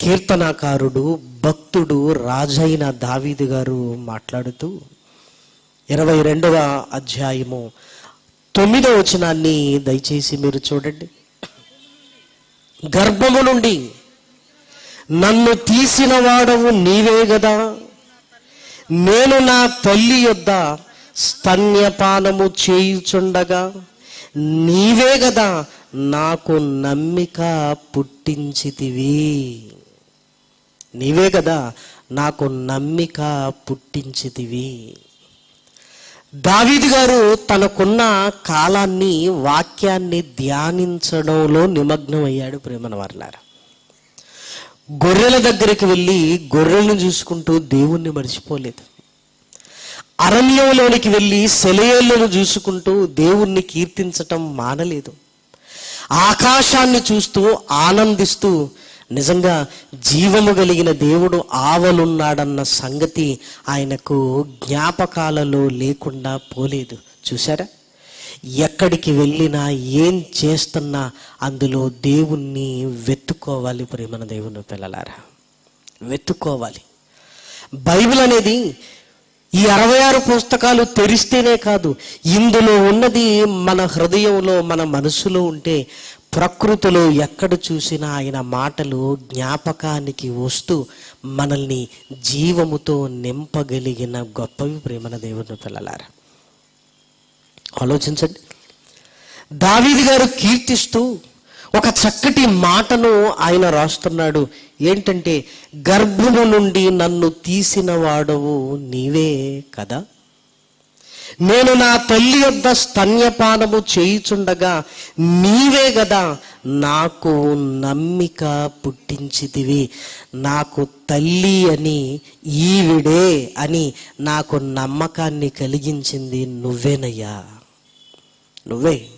కీర్తనాకారుడు భక్తుడు రాజైన దావీదు గారు మాట్లాడుతూ ఇరవై రెండవ అధ్యాయము. తొమ్మిదవ వచనాన్ని దయచేసి మీరు చూడండి. గర్భము నుండి నన్ను తీసిన వాడవు నీవే గదా. నేను నా తల్లి యొద్ద స్తన్యపానము చేయుచుండగా నీవే గదా నాకు నమ్మిక పుట్టించితివి. నీవే కదా నాకు నమ్మిక పుట్టించితివి. దావీదు గారు తనకున్న కాలాన్ని వాక్యాన్ని ధ్యానించడంలో నిమగ్నమయ్యాడు ప్రేమన వారలారా గొర్రెల దగ్గరికి వెళ్ళి గొర్రెలను చూసుకుంటూ దేవుణ్ణి మర్చిపోలేదు. అరణ్యంలోనికి వెళ్ళి సెలయేళ్ళను చూసుకుంటూ దేవుణ్ణి కీర్తించటం మానలేదు. ఆకాశాన్ని చూస్తూ ఆనందిస్తూ నిజంగా జీవము కలిగిన దేవుడు ఆవలున్నాడన్న సంగతి ఆయనకు జ్ఞాపకాలలో లేకుండా పోలేదు. చూసారా ఎక్కడికి వెళ్ళినా ఏం చేస్తున్నా అందులో దేవుణ్ణి వెతుక్కోవాలి ప్రేమన దేవుని పిల్లలారా. వెతుక్కోవాలి. బైబిల్ అనేది ఈ అరవై ఆరు పుస్తకాలు తెరిస్తేనే కాదు ఇందులో ఉన్నది మన హృదయంలో మన మనసులో ఉంటే ప్రకృతిలో ఎక్కడ చూసినా ఆయన మాటలు జ్ఞాపకానికి వస్తూ మనల్ని జీవముతో నింపగలిగిన గొప్పవి ప్రేమన దేవుని పిల్లలారా. ఆలోచించండి. దావీది గారు కీర్తిస్తూ ఒక చక్కటి మాటను ఆయన రాస్తున్నాడు. ఏంటంటే గర్భము నుండి నన్ను తీసిన వాడవు నీవే కదా? నేను నా తల్లి యొద్ద స్తన్యపానము చేయుచుండగా నీవే కదా నాకు నమ్మిక పుట్టించిదివి నాకు తల్లి అని ఈవిడే అని నాకు నమ్మకాన్ని కలిగించింది నువ్వేనయ్యా. నువ్వే.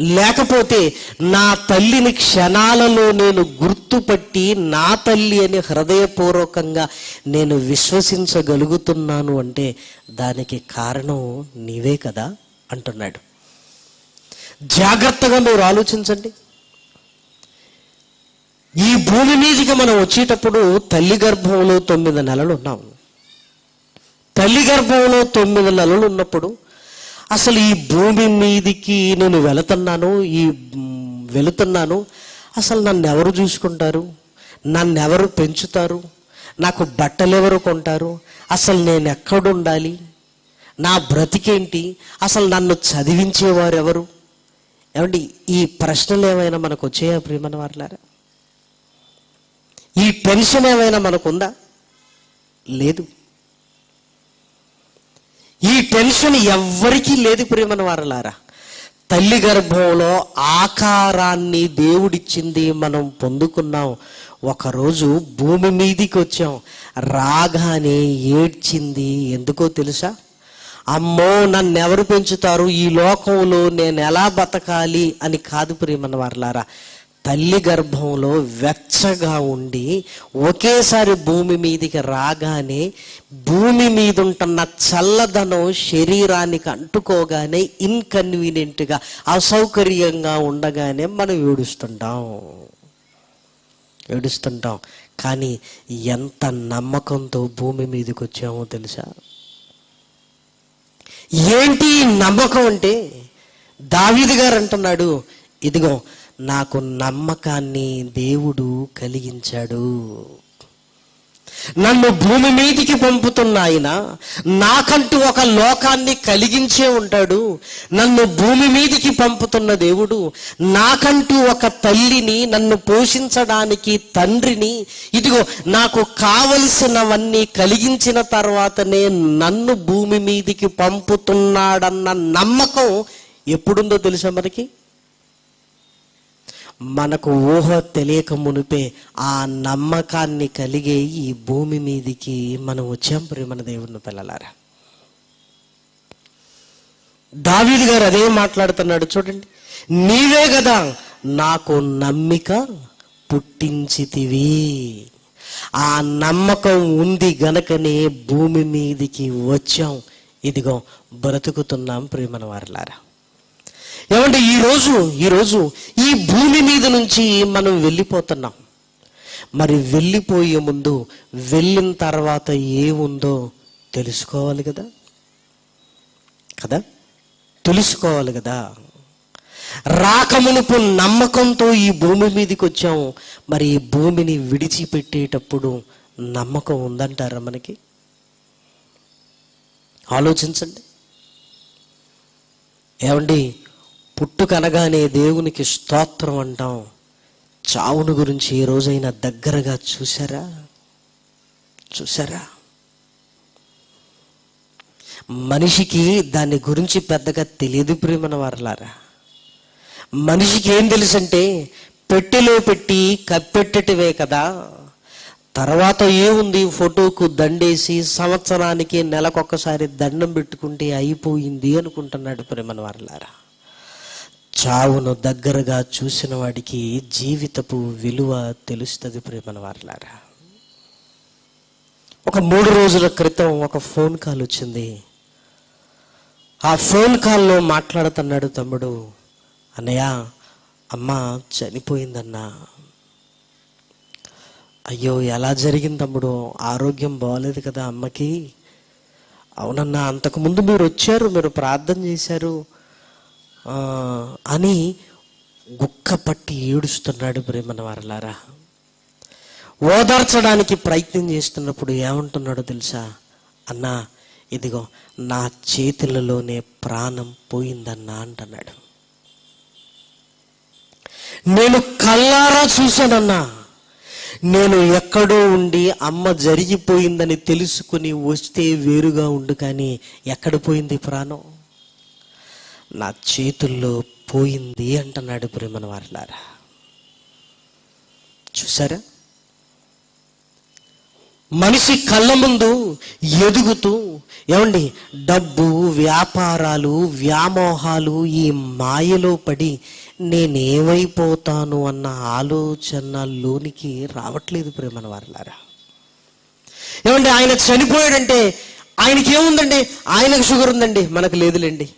లేకపోతే నా తల్లిని క్షణాలలో నేను గుర్తుపట్టి నా తల్లి అని హృదయపూర్వకంగా నేను విశ్వసించగలుగుతున్నాను అంటే దానికి కారణం నీవే కదా అంటున్నాడు. జాగ్రత్తగా మీరు ఆలోచించండి. ఈ భూమి మీదకి మనం వచ్చేటప్పుడు తల్లి గర్భంలో తొమ్మిది నెలలు ఉన్నాము. తల్లి గర్భంలో తొమ్మిది నెలలు ఉన్నప్పుడు అసలు ఈ భూమి మీదికి నేను వెళుతున్నాను ఈ వెళుతున్నాను అసలు నన్ను ఎవరు చూసుకుంటారు? నన్ను ఎవరు పెంచుతారు? నాకు బట్టలు ఎవరు కొంటారు? అసలు నేను ఎక్కడుండాలి? నా బ్రతికేంటి? అసలు నన్ను చదివించేవారు ఎవరు? ఏమండి ఈ ప్రశ్నలు ఏమైనా మనకు వచ్చాయా ప్రియమన వారులారా? ఈ పెన్షన్ ఏమైనా మనకుందా? లేదు. ఈ టెన్షన్ ఎవ్వరికీ లేదు ప్రియమన వారలారా. తల్లి గర్భంలో ఆకారాన్ని దేవుడిచ్చింది మనం పొందుకున్నాం. ఒకరోజు భూమి మీదికి వచ్చాం. రాగానే ఏడ్చింది ఎందుకో తెలుసా? అమ్మో నన్ను ఎవరు పెంచుతారు? ఈ లోకంలో నేను ఎలా బతకాలి అని కాదు ప్రియమన్న వారలారా. తల్లి గర్భంలో వెచ్చగా ఉండి ఒకేసారి భూమి మీదికి రాగానే భూమి మీద ఉంటున్న చల్లదనం శరీరానికి అంటుకోగానే ఇన్కన్వీనియంట్గా అసౌకర్యంగా ఉండగానే మనం ఏడుస్తుంటాం. ఏడుస్తుంటాం. కానీ ఎంత నమ్మకంతో భూమి మీదకి వచ్చామో తెలుసా? ఏంటి నమ్మకం అంటే? దావిది గారు అంటున్నాడు ఇదిగో నాకు నమ్మకాన్ని దేవుడు కలిగించాడు. నన్ను భూమి మీదికి పంపుతున్న ఆయన నాకంటూ ఒక లోకాన్ని కలిగించే ఉంటాడు. నన్ను భూమి మీదికి పంపుతున్న దేవుడు నాకంటూ ఒక తల్లిని నన్ను పోషించడానికి తండ్రిని ఇదిగో నాకు కావలసినవన్నీ కలిగించిన తర్వాతనే నన్ను భూమి మీదికి పంపుతున్నాడన్న నమ్మకం ఎప్పుడుందో తెలుసా మనకి? మనకు ఊహ తెలియక మునిపే ఆ నమ్మకాన్ని కలిగే ఈ భూమి మీదికి మనం వచ్చాం ప్రేమన దేవుని పిల్లలారా. దావీదు గారు అదే మాట్లాడుతున్నాడు చూడండి. నీవే కదా నాకు నమ్మిక పుట్టించితివి. ఆ నమ్మకం ఉంది గనకనే భూమి మీదికి వచ్చాం. ఇదిగో బ్రతుకుతున్నాం ప్రేమన వారిలారా. ఏమంటే ఈరోజు ఈరోజు ఈ భూమి మీద నుంచి మనం వెళ్ళిపోతున్నాం. మరి వెళ్ళిపోయే ముందు వెళ్ళిన తర్వాత ఏముందో తెలుసుకోవాలి కదా? కదా? తెలుసుకోవాలి కదా? రాకమునుపు నమ్మకంతో ఈ భూమి మీదకి వచ్చాం. మరి ఈ భూమిని విడిచిపెట్టేటప్పుడు నమ్మకం ఉందంటారా మనకి? ఆలోచించండి. ఏమండి? పుట్టుకనగానే దేవునికి స్తోత్రం అంటాం. చావును గురించి ఏ రోజైనా దగ్గరగా చూసారా చూసారా మనిషికి దాని గురించి పెద్దగా తెలియదు ప్రేమన వారలారా? మనిషికి ఏం తెలుసంటే పెట్టెలో పెట్టి కప్పెట్టటవే కదా. తర్వాత ఏముంది? ఫోటోకు దండేసి సంవత్సరానికి నెలకొకసారి దండం పెట్టుకుంటే అయిపోయింది అనుకుంటున్నాడు ప్రేమన వారలారా. చావును దగ్గరగా చూసిన వాడికి జీవితపు విలువ తెలుస్తుంది ప్రేమన వారలారా. ఒక మూడు రోజుల క్రితం ఒక ఫోన్ కాల్ వచ్చింది. ఆ ఫోన్ కాల్లో మాట్లాడుతున్నాడు తమ్ముడు. అన్నయ్య అమ్మ చనిపోయిందన్నా. అయ్యో ఎలా జరిగింది తమ్ముడు? ఆరోగ్యం బాగలేదు కదా అమ్మకి. అవునన్నా అంతకుముందు మీరు వచ్చారు మీరు ప్రార్థన చేశారు. అని గుక్క పట్టి ఏడుస్తున్నాడు ప్రేమన వారలారా. ఓదార్చడానికి ప్రయత్నం చేస్తున్నప్పుడు ఏమంటున్నాడో తెలుసా? అన్నా ఇదిగో నా చేతులలోనే ప్రాణం పోయిందన్నా అంటున్నాడు. నేను కల్లారా చూశానన్నా. నేను ఎక్కడో ఉండి అమ్మ జరిగిపోయిందని తెలుసుకుని వస్తే వేరుగా ఉండు కానీ ఎక్కడ పోయింది ప్రాణం? నా చేతుల్లో పోయింది అంటున్నాడు ప్రేమను వారలారా. చూసారా మనిషి కళ్ళ ముందు ఎదుగుతూ ఏమండి డబ్బు వ్యాపారాలు వ్యామోహాలు ఈ మాయలో పడి నేనేమైపోతాను అన్న ఆలోచనలోనికి రావట్లేదు ప్రేమన వారిలారా. ఏమండి ఆయన చనిపోయాడంటే ఆయనకి ఏముందండి ఆయనకు షుగర్ ఉందండి మనకు లేదులేండి.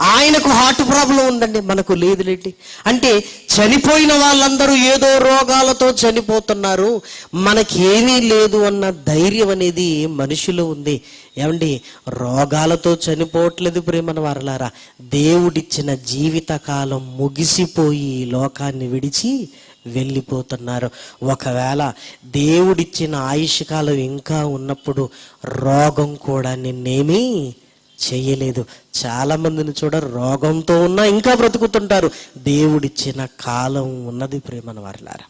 ఆయనకు హార్ట్ ప్రాబ్లం ఉందండి మనకు లేదులేండి అంటే చనిపోయిన వాళ్ళందరూ ఏదో రోగాలతో చనిపోతున్నారు మనకేమీ లేదు అన్న ధైర్యం అనేది మనిషిలో ఉంది. ఏమండి? రోగాలతో చనిపోవట్లేదు ప్రేమన వారలారా. దేవుడిచ్చిన జీవితకాలం ముగిసిపోయి లోకాన్ని విడిచి వెళ్ళిపోతున్నారు. ఒకవేళ దేవుడిచ్చిన ఆయుష్కాలం ఇంకా ఉన్నప్పుడు రోగం కూడా నిన్నేమీ చేయలేదు. చాలా మందిని చూడ రోగంతో ఉన్నా ఇంకా బ్రతుకుతుంటారు. దేవుడిచ్చిన కాలం ఉన్నది ప్రేమను వారిలారా.